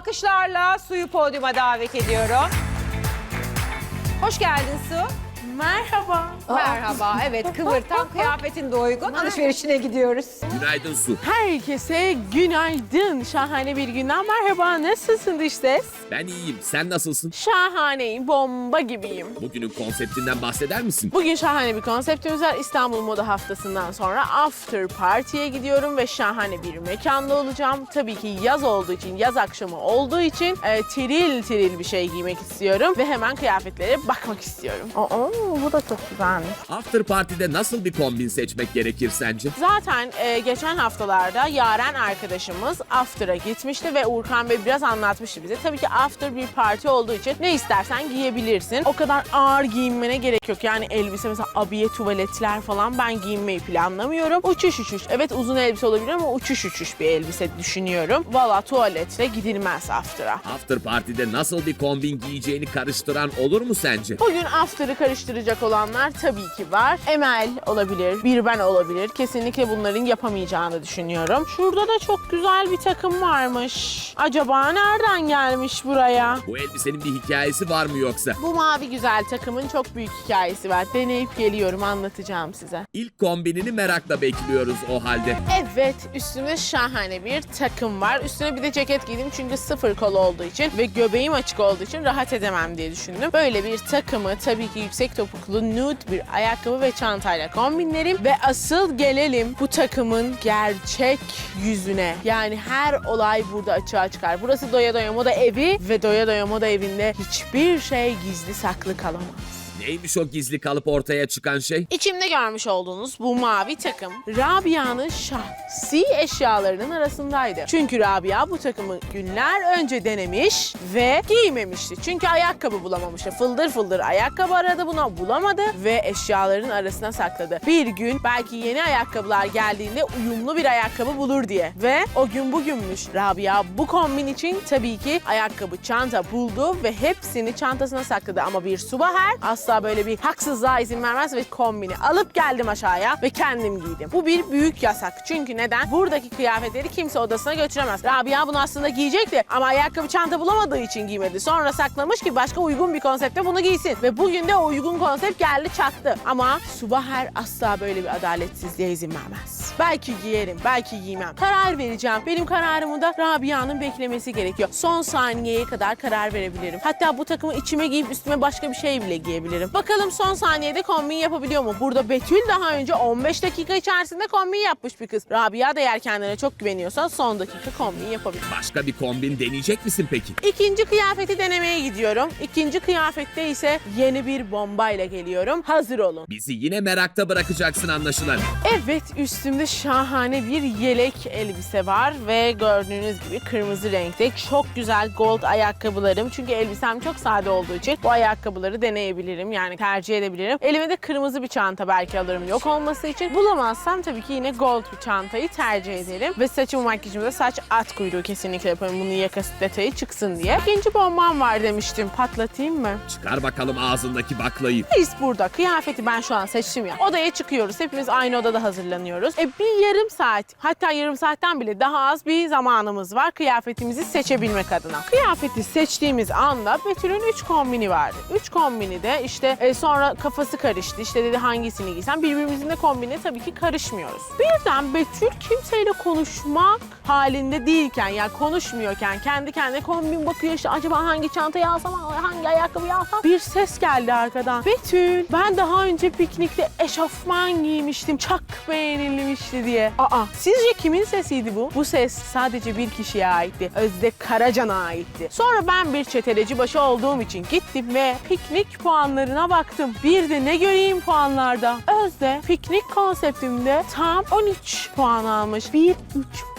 Alkışlarla Su'yu podyuma davet ediyorum. Hoş geldin Su. Merhaba. Merhaba. Evet kıvır tam kıyafetin de uygun. Alışverişine gidiyoruz. Günaydın Su. Herkese günaydın. Şahane bir günden merhaba. Nasılsın dış ses? Ben iyiyim. Sen nasılsın? Şahaneyim, bomba gibiyim. Bugünün konseptinden bahseder misin? Bugün şahane bir konseptimiz var. İstanbul Moda Haftası'ndan sonra after party'ye gidiyorum ve şahane bir mekanda olacağım. Tabii ki yaz olduğu için, yaz akşamı olduğu için e, tiril tiril bir şey giymek istiyorum ve hemen kıyafetlere bakmak istiyorum. Oo, bu da çok güzelmiş. After Party'de nasıl bir kombin seçmek gerekir sence? Zaten e, geçen haftalarda Yaren arkadaşımız After'a gitmişti ve Urkan Bey biraz anlatmıştı bize. Tabii ki After bir parti olduğu için ne istersen giyebilirsin. O kadar ağır giyinmene gerek yok. Yani elbise mesela abiye tuvaletler falan ben giyinmeyi planlamıyorum. Uçuş uçuş. Evet uzun elbise olabilir ama uçuş uçuş bir elbise düşünüyorum. Valla tuvaletle gidilmez After'a. After Party'de nasıl bir kombin giyeceğini karıştıran olur mu sence? Bugün after'ı karıştıracak olanlar tabii ki var. Emel olabilir, bir ben olabilir. Kesinlikle bunların yapamayacağını düşünüyorum. Şurada da çok güzel bir takım varmış. Acaba nereden gelmiş buraya? Bu elbisenin bir hikayesi var mı yoksa? Bu mavi güzel takımın çok büyük hikayesi var. Deneyip geliyorum anlatacağım size. İlk kombinini merakla bekliyoruz o halde. Evet, üstümde şahane bir takım var. Üstüne bir de ceket giydim çünkü sıfır kol olduğu için ve göbeğim açık olduğu için rahat edemem diye düşündüm. Böyle bir takımı tabii ki yüksek topuklu nude bir ayakkabı ve çantayla kombinlerim ve asıl gelelim bu takımın gerçek yüzüne. Yani her olay burada açığa çıkar. Burası Doya Doya Moda evi ve Doya Doya Moda evinde hiçbir şey gizli saklı kalamaz. Neymiş o gizli kalıp ortaya çıkan şey? İçimde görmüş olduğunuz bu mavi takım Rabia'nın şahsi eşyalarının arasındaydı. Çünkü Rabia bu takımı günler önce denemiş ve giymemişti. Çünkü ayakkabı bulamamıştı. Fıldır fıldır ayakkabı aradı buna bulamadı ve eşyaların arasına sakladı. Bir gün belki yeni ayakkabılar geldiğinde uyumlu bir ayakkabı bulur diye. Ve o gün bugünmüş. Rabia bu kombin için tabii ki ayakkabı, çanta buldu ve hepsini çantasına sakladı. Ama bir subahar asla böyle bir haksızlığa izin vermez ve kombini alıp geldim aşağıya ve kendim giydim. Bu bir büyük yasak. Çünkü neden? Buradaki kıyafetleri kimse odasına götüremez. Rabia bunu aslında giyecekti ama ayakkabı çanta bulamadığı için giymedi. Sonra saklamış ki başka uygun bir konsepte bunu giysin. Ve bugün de o uygun konsept geldi çattı. Ama Subaher asla böyle bir adaletsizliğe izin vermez. Belki giyerim, belki giymem. Karar vereceğim. Benim kararımı da Rabia'nın beklemesi gerekiyor. Son saniyeye kadar karar verebilirim. Hatta bu takımı içime giyip üstüme başka bir şey bile giyebilirim. Bakalım son saniyede kombin yapabiliyor mu? Burada Betül daha önce 15 dakika içerisinde kombin yapmış bir kız. Rabia da eğer kendine çok güveniyorsa son dakika kombin yapabilir. Başka bir kombin deneyecek misin peki? İkinci kıyafeti denemeye gidiyorum. İkinci kıyafette ise yeni bir bombayla geliyorum. Hazır olun. Bizi yine merakta bırakacaksın anlaşılan. Evet üstümde şahane bir yelek elbise var ve gördüğünüz gibi kırmızı renkte çok güzel gold ayakkabılarım. Çünkü elbisem çok sade olduğu için bu ayakkabıları deneyebilirim yani tercih edebilirim. Elime de kırmızı bir çanta belki alırım yok olması için. Bulamazsam tabii ki yine gold bir çantayı tercih ederim. Ve saçımı makyajımı da saç at kuyruğu kesinlikle yaparım. Bunun yakası detayı çıksın diye. İkinci bombam var demiştim. Patlatayım mı? Çıkar bakalım ağzındaki baklayı. Biz burada kıyafeti ben şu an seçtim ya. Odaya çıkıyoruz. Hepimiz aynı odada hazırlanıyoruz. E bir yarım saat hatta yarım saatten bile daha az bir zamanımız var kıyafetimizi seçebilmek adına. Kıyafeti seçtiğimiz anda Betül'ün 3 kombini vardı. 3 kombini de işte e, sonra kafası karıştı. İşte dedi hangisini giysem. Birbirimizin de kombine tabii ki karışmıyoruz. Birden Betül kimseyle konuşmak halinde değilken yani konuşmuyorken kendi kendine kombin bakıyor işte acaba hangi çantayı alsam hangi ayakkabıyı alsam bir ses geldi arkadan. Betül ben daha önce piknikte eşofman giymiştim çok beğenilmişti diye. Aa sizce kimin sesiydi bu? Bu ses sadece bir kişiye aitti. Özde Karacan'a aitti. Sonra ben bir çeteleci başı olduğum için gittim ve piknik puanlarına baktım. Bir de ne göreyim puanlarda. Özde piknik konseptimde tam 13 puan almış. 1, 3,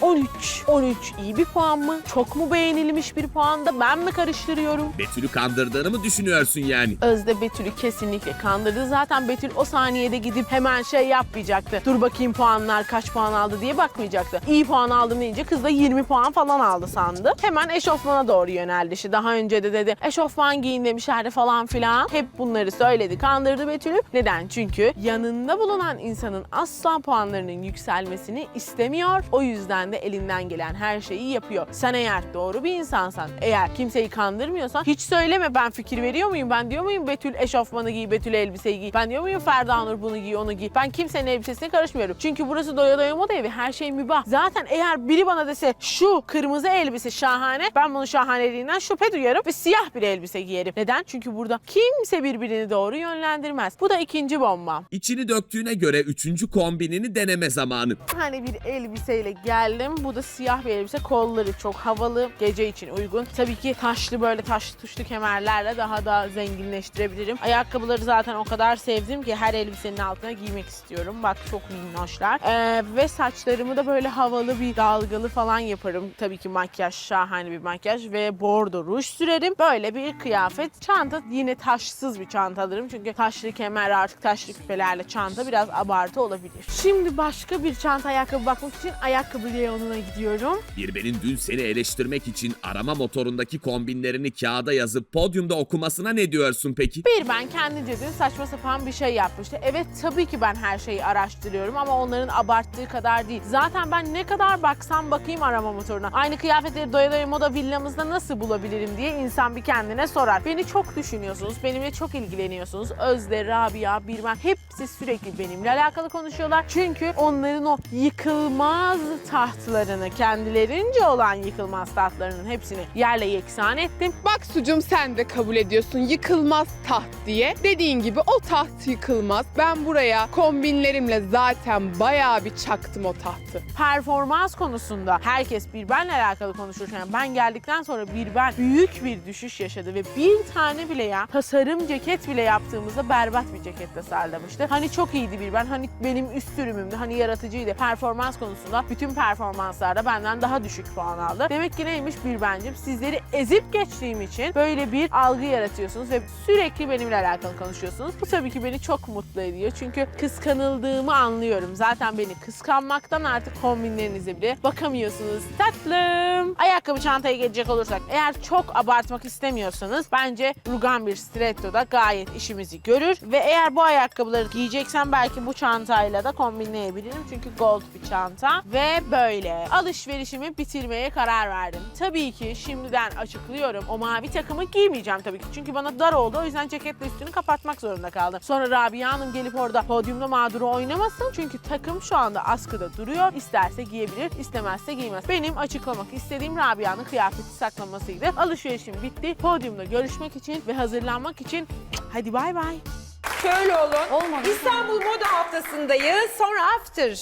13. 13 iyi bir puan mı? Çok mu beğenilmiş bir puan da ben mi karıştırıyorum? Betül'ü kandırdığını mı düşünüyorsun yani? Özde Betül'ü kesinlikle kandırdı. Zaten Betül o saniyede gidip hemen şey yapmayacaktı. Dur bakayım puanlarına puanlar kaç puan aldı diye bakmayacaktı. İyi puan aldım deyince kız da 20 puan falan aldı sandı. Hemen eşofmana doğru yöneldi. İşte daha önce de dedi eşofman giyin demişlerdi falan filan. Hep bunları söyledi. Kandırdı Betül'ü. Neden? Çünkü yanında bulunan insanın asla puanlarının yükselmesini istemiyor. O yüzden de elinden gelen her şeyi yapıyor. Sen eğer doğru bir insansan, eğer kimseyi kandırmıyorsan hiç söyleme ben fikir veriyor muyum? Ben diyor muyum Betül eşofmanı giy, Betül elbiseyi giy. Ben diyor muyum Ferda Nur bunu giy, onu giy. Ben kimsenin elbisesine karışmıyorum. Çünkü burası doya doya moda evi. Her şey mübah. Zaten eğer biri bana dese şu kırmızı elbise şahane. Ben bunun şahaneliğinden şüphe duyarım ve siyah bir elbise giyerim. Neden? Çünkü burada kimse birbirini doğru yönlendirmez. Bu da ikinci bombam. İçini döktüğüne göre üçüncü kombinini deneme zamanı. Hani bir elbiseyle geldim. Bu da siyah bir elbise. Kolları çok havalı. Gece için uygun. Tabii ki taşlı böyle taşlı tuşlu kemerlerle daha da zenginleştirebilirim. Ayakkabıları zaten o kadar sevdim ki her elbisenin altına giymek istiyorum. Bak çok minnoşlar. Ee, ve saçlarımı da böyle havalı bir dalgalı falan yaparım. Tabii ki makyaj şahane bir makyaj ve bordo ruj sürerim. Böyle bir kıyafet. Çanta yine taşsız bir çanta alırım. Çünkü taşlı kemer artık taşlı küpelerle çanta biraz abartı olabilir. Şimdi başka bir çanta ayakkabı bakmak için ayakkabı reyonuna gidiyorum. Birbenin dün seni eleştirmek için arama motorundaki kombinlerini kağıda yazıp podyumda okumasına ne diyorsun peki? Bir ben kendince dün saçma sapan bir şey yapmıştı. Evet tabii ki ben her şeyi araştırıyorum ama onların abarttığı kadar değil. Zaten ben ne kadar baksam bakayım arama motoruna. Aynı kıyafetleri doya doya moda villamızda nasıl bulabilirim diye insan bir kendine sorar. Beni çok düşünüyorsunuz, benimle çok ilgileniyorsunuz. Özde, Rabia, Birmen hepsi sürekli benimle alakalı konuşuyorlar. Çünkü onların o yıkılmaz tahtlarını, kendilerince olan yıkılmaz tahtlarının hepsini yerle yeksan ettim. Bak sucum sen de kabul ediyorsun yıkılmaz taht diye. Dediğin gibi o taht yıkılmaz. Ben buraya kombinlerimle zaten bayağı bir çaktım o tahtı. performans konusunda herkes bir benle alakalı konuşurken ben geldikten sonra bir ben büyük bir düşüş yaşadı ve bir tane bile ya tasarım ceket bile yaptığımızda berbat bir ceket tasarlamıştı. Hani çok iyiydi bir ben hani benim üst sürümümdü hani yaratıcıydı. Performans konusunda bütün performanslarda benden daha düşük puan aldı. Demek ki neymiş bir bencim sizleri ezip geçtiğim için böyle bir algı yaratıyorsunuz ve sürekli benimle alakalı konuşuyorsunuz. Bu tabii ki beni çok mutlu ediyor çünkü kıskanıldığımı anlıyorum. Zaten beni kıskanmaktan artık kombinlerinize bile bakamıyorsunuz. Tatlım. Ayakkabı çantaya gelecek olursak eğer çok abartmak istemiyorsanız bence rugan bir stiletto da gayet işimizi görür ve eğer bu ayakkabıları giyeceksem belki bu çantayla da kombinleyebilirim çünkü gold bir çanta ve böyle alışverişimi bitirmeye karar verdim. Tabii ki şimdiden açıklıyorum o mavi takımı giymeyeceğim tabii ki çünkü bana dar oldu o yüzden ceketle üstünü kapatmak zorunda kaldım. Sonra Rabia Hanım gelip orada podyumda mağduru oynamasın çünkü takım şu anda askıda duruyor. İsterse giyebilir, istemezse giymez. Benim açıklamak istediğim Rabia'nın kıyafeti saklamasıydı. Alışverişim bitti. Podyumda görüşmek için ve hazırlanmak için hadi bay bay. Şöyle olun. Olmadı. İstanbul Moda Haftası'ndayız. Sonra after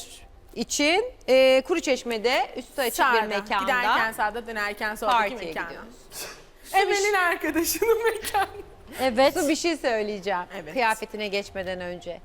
için e, Kuruçeşme'de üstü açık bir Sağda, mekanda Giderken sağda dönerken soldaki partiye gidiyoruz. Emel'in arkadaşının mekanı. Evet. Su bir şey söyleyeceğim Evet. kıyafetine geçmeden önce.